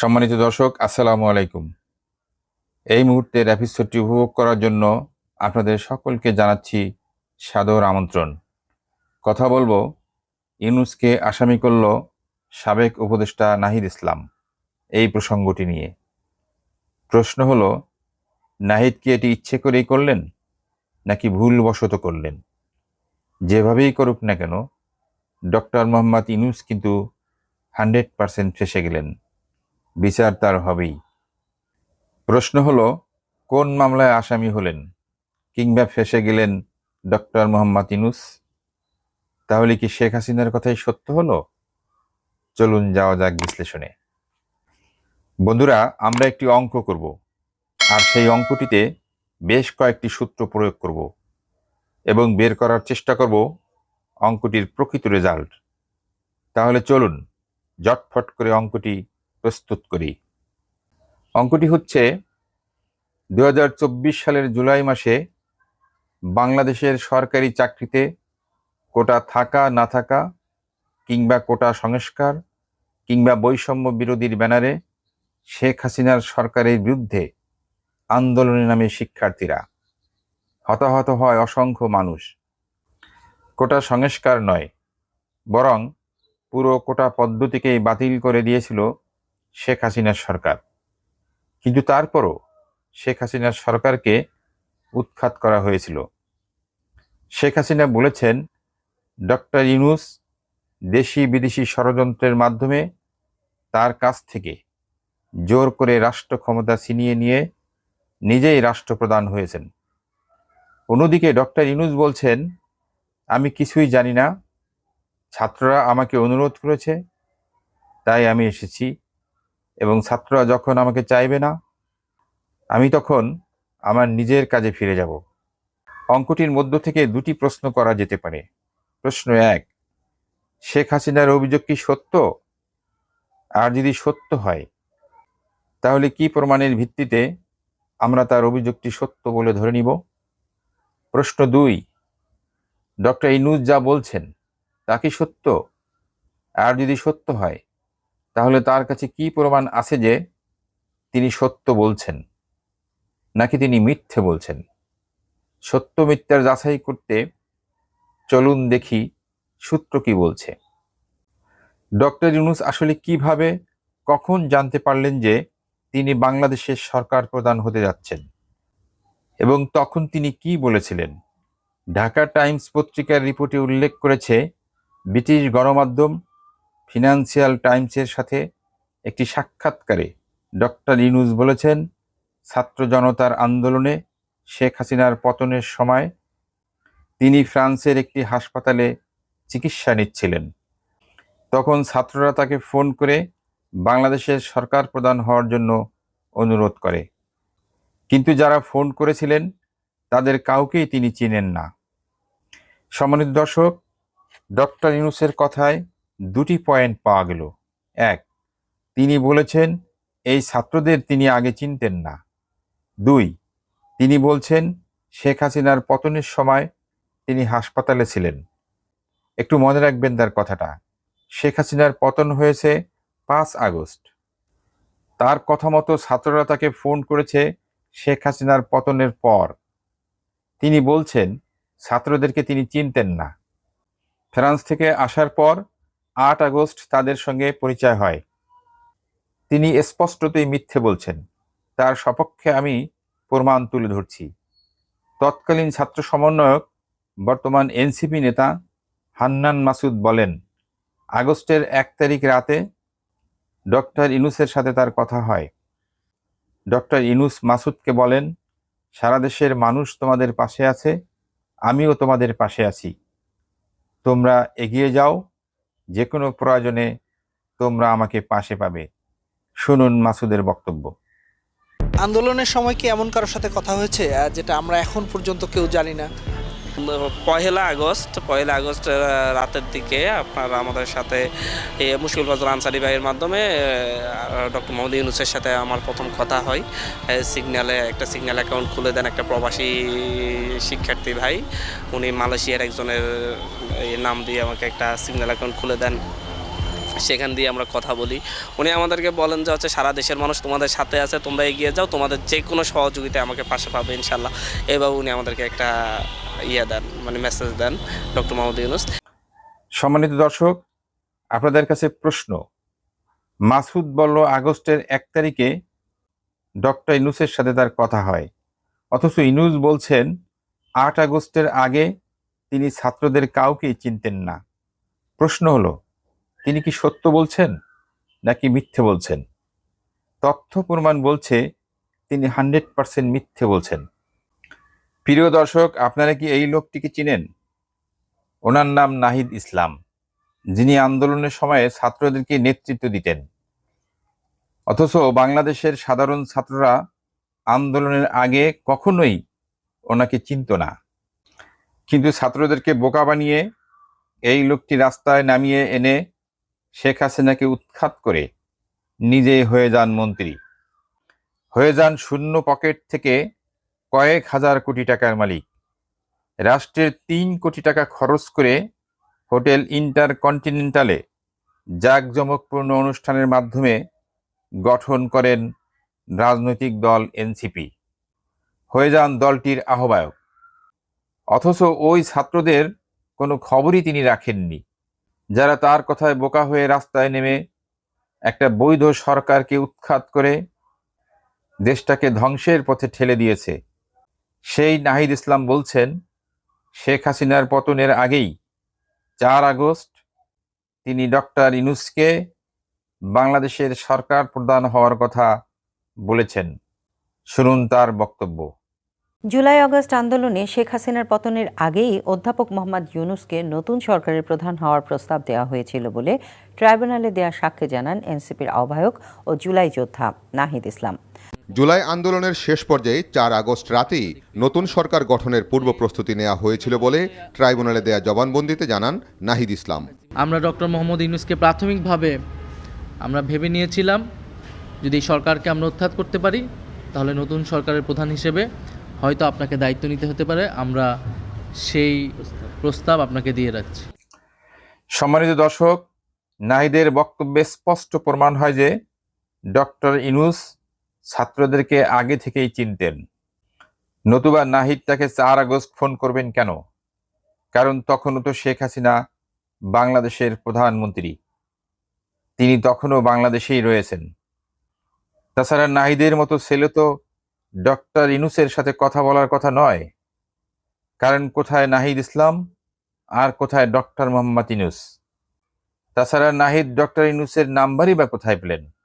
সম্মানিত দর্শক, আসসালামু আলাইকুম। এই মুহূর্তের এপিসোডটি উপভোগ করার জন্য আপনাদের সকলকে জানাচ্ছি সাদর আমন্ত্রণ। কথা বলব ইউনুসকে আসামি করল সাবেক উপদেষ্টা নাহিদ ইসলাম এই প্রসঙ্গটি নিয়ে। প্রশ্ন হলো নাহিদ কি এটি ইচ্ছে করেই করলেন নাকি ভুলবশত করলেন? যেভাবেই করুক না কেন, ডক্টর মোহাম্মদ ইনুস কিন্তু হান্ড্রেড পার্সেন্ট ফেসে গেলেন। বিচার তার হবেই। প্রশ্ন হলো, কোন মামলায় আসামি হলেন? কিংবা ফেসে গেলেন ডক্টর মোহাম্মদ ইনুস তাহলে কি শেখ হাসিনার কথাই সত্য হলো? চলুন যাওয়া যাক বিশ্লেষণে। বন্ধুরা, আমরা একটি অঙ্ক করব। আর সেই অঙ্কটিতে বেশ কয়েকটি সূত্র প্রয়োগ করব এবং বের করার চেষ্টা করব অঙ্কটির প্রকৃত রেজাল্ট। তাহলে চলুন জটফট করে অঙ্কটি প্রস্তুত করি। অঙ্কটি হচ্ছে দু হাজার চব্বিশ সালের জুলাই মাসে বাংলাদেশের সরকারি চাকরিতে কোটা থাকা, না থাকা কিংবা কোটা সংস্কার কিংবা বৈষম্য বিরোধীর ব্যানারে শেখ হাসিনার সরকারের বিরুদ্ধে আন্দোলনের নামে শিক্ষার্থীরা। হতাহত হয় অসংখ্য মানুষ। কোটা সংস্কার নয়, বরং পুরো কোটা পদ্ধতিকেই বাতিল করে দিয়েছিল শেখ হাসিনার সরকার। কিন্তু তারপরও শেখ হাসিনার সরকারকে উৎখাত করা হয়েছিল। শেখ হাসিনা বলেছেন, ডক্টর ইউনুস দেশি বিদেশি ষড়যন্ত্রের মাধ্যমে তার কাছ থেকে জোর করে রাষ্ট্র ক্ষমতা ছিনিয়ে নিয়ে নিজেই রাষ্ট্রপ্রধান হয়েছেন। অন্যদিকে ডক্টর ইউনুস বলছেন, আমি কিছুই জানি না। ছাত্ররা আমাকে অনুরোধ করেছে, তাই আমি এসেছি। এবং ছাত্ররা যখন আমাকে চাইবে না, আমি তখন আমার নিজের কাজে ফিরে যাব। অঙ্কটির মধ্য থেকে দুটি প্রশ্ন করা যেতে পারে। প্রশ্ন এক, শেখ হাসিনার অভিযোগ কি সত্য? আর যদি সত্য হয়, তাহলে কি প্রমাণের ভিত্তিতে আমরা তার অভিযোগটি সত্য বলে ধরে নিব? প্রশ্ন দুই, ডক্টর ইনুজ যা বলছেন, তা কি সত্য? আর যদি সত্য হয় তাহলে তার কাছে কি প্রমাণ আছে যে তিনি সত্য বলছেন? নাকি তিনি মিথ্যে বলছেন? সত্য মিথ্যার যাচাই করতে চলুন দেখি সূত্র কি বলছে। ডক্টর ইউনুস আসলে কীভাবে, কখন জানতে পারলেন যে তিনি বাংলাদেশের সরকার প্রধান হতে যাচ্ছেন? এবং তখন তিনি কি বলেছিলেন? ঢাকা টাইমস পত্রিকার রিপোর্টে উল্লেখ করেছে, ব্রিটিশ গণমাধ্যম ফিনান্সিয়াল টাইমসের সাথে একটি সাক্ষাৎকারে ডক্টর ইউনুস বলেছেন, ছাত্র জনতার আন্দোলনে শেখ হাসিনার পতনের সময় তিনি ফ্রান্সের একটি হাসপাতালে চিকিৎসা নিচ্ছিলেন। তখন ছাত্ররা তাকে ফোন করে বাংলাদেশের সরকার প্রদান হওয়ার জন্য অনুরোধ করে। কিন্তু যারা ফোন করেছিলেন, তাদের কাউকেই তিনি চিনেন না। সম্মানিত দর্শক, ডক্টর ইউনুসের কথায় দুটি পয়েন্ট পাওয়া গেল। এক, তিনি বলেছেন, এই ছাত্রদের তিনি আগে চিনতেন না। দুই, তিনি বলছেন, শেখ হাসিনার পতনের সময় তিনি হাসপাতালে ছিলেন। একটু মনে রাখবেন তার কথাটা। শেখ হাসিনার পতন হয়েছে পাঁচ আগস্ট। তার কথা মতো ছাত্ররা তাকে ফোন করেছে শেখ হাসিনার পতনের পর। তিনি বলছেন, ছাত্রদেরকে তিনি চিনতেন না। ফ্রান্স থেকে আসার পর আট আগস্ট তাদের সঙ্গে পরিচয় হয়। তিনি স্পষ্টতই মিথ্যে বলছেন, তার সপক্ষে আমি প্রমাণ তুলে ধরছি। তৎকালীন ছাত্র সমন্বয়ক, বর্তমান এনসিপি নেতা হান্নান মাসুদ বলেন, আগস্টের এক তারিখ রাতে ডক্টর ইনুসের সাথে তার কথা হয়। ডক্টর ইনুস মাসুদকে বলেন, সারা দেশের মানুষ তোমাদের পাশে আছে, আমিও তোমাদের পাশে আছি। তোমরা এগিয়ে যাও যে কোনো প্রয়োজনে তোমরা আমাকে পাশে পাবে। শুনুন মাসুদের বক্তব্য। আন্দোলনের সময় কি এমন কারোর সাথে কথা হয়েছে যেটা আমরা এখন পর্যন্ত কেউ জানি না? পহেলা আগস্ট পহেলা আগস্ট রাতের দিকে আপনার আমাদের সাথে মুশকিল ফজল আনসারি ভাইয়ের মাধ্যমে ডক্টর মোহাম্মদ ইউনুসের সাথে আমার প্রথম কথা হয়। সিগন্যালে একটা সিগন্যাল অ্যাকাউন্ট খুলে দেন একটা প্রবাসী শিক্ষার্থী ভাই। উনি মালয়েশিয়ার একজনের নাম দিয়ে আমাকে একটা সিগন্যাল অ্যাকাউন্ট খুলে দেন। সেখান দিয়ে আমরা কথা বলি। উনি আমাদেরকে বলেন যে হচ্ছে সারা দেশের মানুষ তোমাদের সাথে আছে, তোমরা এগিয়ে যাও, তোমাদের যে কোনো সহযোগিতায় আমাকে পাশে পাবে ইনশাল্লাহ। এভাবে উনি আমাদেরকে একটা ইয়ে দেন মানে মেসেজ দেন ডক্টর মোহাম্মদ ইউনুস। সম্মানিত দর্শক, আপনাদের কাছে প্রশ্ন। মাসুদ বলল, আগস্টের এক তারিখে ডক্টর ইনুসের সাথে তার কথা হয়। অথচ ইনুস বলছেন, আট আগস্টের আগে তিনি ছাত্রদের কাউকেই চিনতেন না। প্রশ্ন হলো, তিনি কি সত্য বলছেন নাকি মিথ্যে বলছেন? তথ্য প্রমাণ বলছে, তিনি হান্ড্রেড পার্সেন্ট মিথ্যে বলছেন। প্রিয় দর্শক, আপনারা কি এই লোকটিকে চিনেন? ওনার নাম নাহিদ ইসলাম। যিনি আন্দোলনের সময়ে ছাত্রদেরকে নেতৃত্ব দিতেন। অথচ বাংলাদেশের সাধারণ ছাত্ররা আন্দোলনের আগে কখনোই ওনাকে চিনত না। কিন্তু ছাত্রদেরকে বোকা বানিয়ে এই লোকটি রাস্তায় নামিয়ে এনে শেখ হাসিনাকে উৎখাত করে নিজেই হয়ে যান মন্ত্রী। হয়ে যান শূন্য পকেট থেকে কয়েক হাজার কোটি টাকার মালিক। রাষ্ট্রের তিন কোটি টাকা খরচ করে হোটেল ইন্টারকন্টিনেন্টালে জাঁকজমকপূর্ণ অনুষ্ঠানের মাধ্যমে গঠন করেন রাজনৈতিক দল এনসিপি। হয়ে যান দলটির আহ্বায়ক। অথচ ওই ছাত্রদের কোনো খবরই তিনি রাখেননি। যারা তার কথায় বোকা হয়ে রাস্তায় নেমে একটা বৈধ সরকারকে উৎখাত করে দেশটাকে ধ্বংসের পথে ঠেলে দিয়েছে। সেই নাহিদ ইসলাম বলছেন, শেখ হাসিনার পতনের আগেই চার আগস্ট তিনি ডক্টর ইনুসকে বাংলাদেশের সরকার প্রদান হওয়ার কথা বলেছেন। শুনুন তার বক্তব্য। জুলাই আগস্ট আন্দোলনে শেখ হাসিনার পতনের আগেই অধ্যাপক মোহাম্মদ ইউনুসকে নতুন সরকারের প্রধান হওয়ার প্রস্তাব দেওয়া হয়েছিল বলে ট্রাইব্যুনালে দেয়া সাক্ষ্যে জানান এনসিপির আহ্বায়ক ও জুলাই যোদ্ধা নাহিদ ইসলাম। জুলাই আন্দোলনের শেষ পর্যায়ে চার আগস্ট রাতেই নতুন সরকার গঠনের পূর্ব প্রস্তুতি নেওয়া হয়েছিল বলে ট্রাইব্যুনালে দেয়া জবানবন্দিতে জানান নাহিদ ইসলাম। আমরা ডক্টর মোহাম্মদ ইউনুসকে প্রাথমিকভাবে আমরা ভেবে নিয়েছিলাম যদি সরকারকে আমরা উৎখাত করতে পারি তাহলে নতুন সরকারের প্রধান হিসেবে হয়তো আপনাকে দায়িত্ব নিতে হতে পারে। আমরা সেই প্রস্তাব আপনাকে দিয়ে রাখছি। সম্মানিত দর্শক নাহিদের বক্তব্যে স্পষ্ট প্রমাণ হয় যে ডক্টর ইনুস ছাত্রদেরকে আগে থেকেই চিনতেন। নতুবা নাহিদ তাকে চার আগস্ট ফোন করবেন কেন? কারণ তখনও তো শেখ হাসিনা বাংলাদেশের প্রধানমন্ত্রী। তিনি তখনও বাংলাদেশেই রয়েছেন। তাছাড়া নাহিদের মতো ছেলে তো ডক্টর ইনুসের সাথে কথা বলার কথা নয়। কারণ কোথায় নাহিদ ইসলাম, আর কোথায় ডক্টর মোহাম্মদ ইনুস? তাছাড়া নাহিদ ডক্টর ইনুসের নাম্বারই বা কোথায় পেলেন?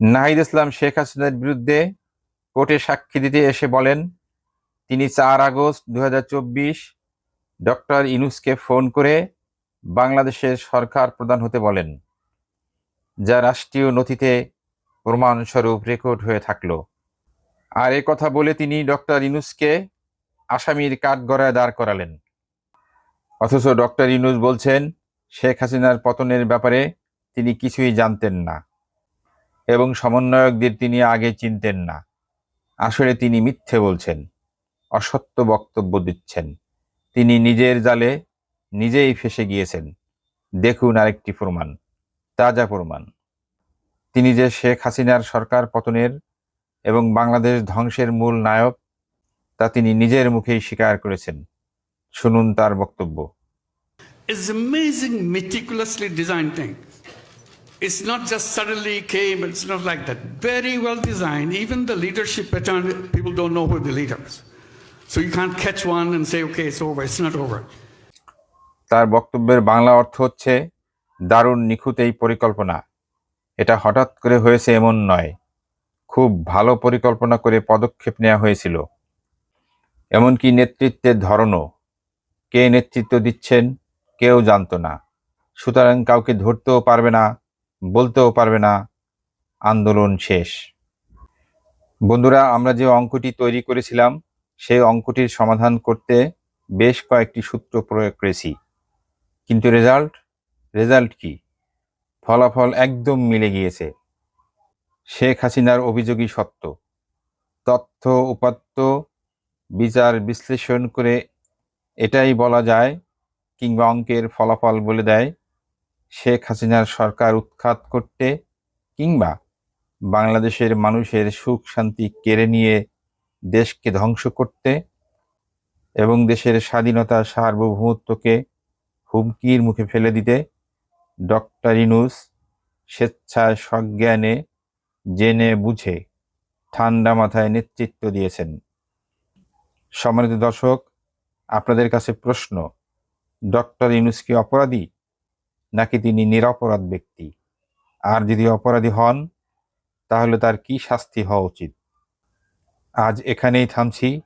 নাহিদ ইসলাম শেখ হাসিনার বিরুদ্ধে কোর্টে সাক্ষী দিতে এসে বলেন, তিনি চার আগস্ট দু হাজার চব্বিশ ডক্টর ইনুসকে ফোন করে বাংলাদেশের সরকার প্রদান হতে বলেন, যা রাষ্ট্রীয় নথিতে প্রমাণস্বরূপ রেকর্ড হয়ে থাকল। আর এ কথা বলে তিনি ডক্টর ইনুসকে আসামির কাঠগড়ায় দাঁড় করালেন। অথচ ডক্টর ইনুস বলছেন, শেখ হাসিনার পতনের ব্যাপারে তিনি কিছুই জানতেন না। এবং সমন্বয়কদের তিনি আগে চিনতেন না। আসলে তিনি মিথ্যে বলছেন অসত্য বক্তব্য দিচ্ছেন। তিনি নিজের জালে নিজেই ফেসে গিয়েছেন। দেখুন আরেকটি প্রমাণ তাজা প্রমাণ। তিনি যে শেখ হাসিনার সরকার পতনের এবং বাংলাদেশ ধ্বংসের মূল নায়ক তা তিনি নিজের মুখেই স্বীকার করেছেন। শুনুন তার বক্তব্য। It's amazing, meticulously designed thing. It's not just suddenly came, it's not like that. Very well designed. Even the leadership pattern, people don't know who the leader is. So you can't catch one and say, okay, it's over. It's not over. তার বক্তব্যের বাংলা অর্থ হচ্ছে দারুণ নিখুঁত এই পরিকল্পনা এটা হঠাৎ করে হয়েছে এমন নয় খুব ভালো পরিকল্পনা করে পদক্ষেপ নেওয়া হয়েছিল এমনকি নেতৃত্বের ধরনও কে নেতৃত্ব দিচ্ছেন কেউ জানতো না সুতরাং কাউকে ধরতেও পারবে না বলতেও পারবে না, আন্দোলন শেষ। বন্ধুরা, আমরা যে অঙ্কটি তৈরি করেছিলাম, সেই অঙ্কটির সমাধান করতে বেশ কয়েকটি সূত্র প্রয়োগ করেছি। কিন্তু রেজাল্ট? রেজাল্ট কি? ফলাফল একদম মিলে গিয়েছে। শেখ হাসিনার অভিযোগই সত্য। তথ্য, উপাত্ত, বিচার, বিশ্লেষণ করে এটাই বলা যায় কিংবা অঙ্কের ফলাফল বলে দেয় শেখ হাসিনার সরকার উৎখাত করতে কিংবা বাংলাদেশের মানুষের সুখ শান্তি কেড়ে নিয়ে দেশকে ধ্বংস করতে এবং দেশের স্বাধীনতা সার্বভৌমত্বকে হুমকির মুখে ফেলে দিতে ডক্টর ইনুস স্বেচ্ছায় সজ্ঞানে জেনে বুঝে ঠান্ডা মাথায় নেতৃত্ব দিয়েছেন। সম্মানিত দর্শক, আপনাদের কাছে প্রশ্ন, ডক্টর ইউনুস কি অপরাধী? নাকি তিনি নিরপরাধ ব্যক্তি? আর যদি অপরাধী হন, তাহলে তার কি শাস্তি হওয়া উচিত? আজ এখানেই থামছি।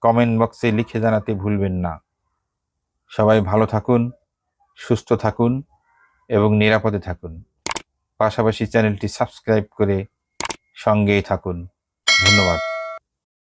কমেন্ট বক্সে লিখে জানাতে ভুলবেন না। সবাই ভালো থাকুন, সুস্থ থাকুন এবং নিরাপদে থাকুন। পাশাপাশি চ্যানেলটি সাবস্ক্রাইব করে সঙ্গেই থাকুন। ধন্যবাদ।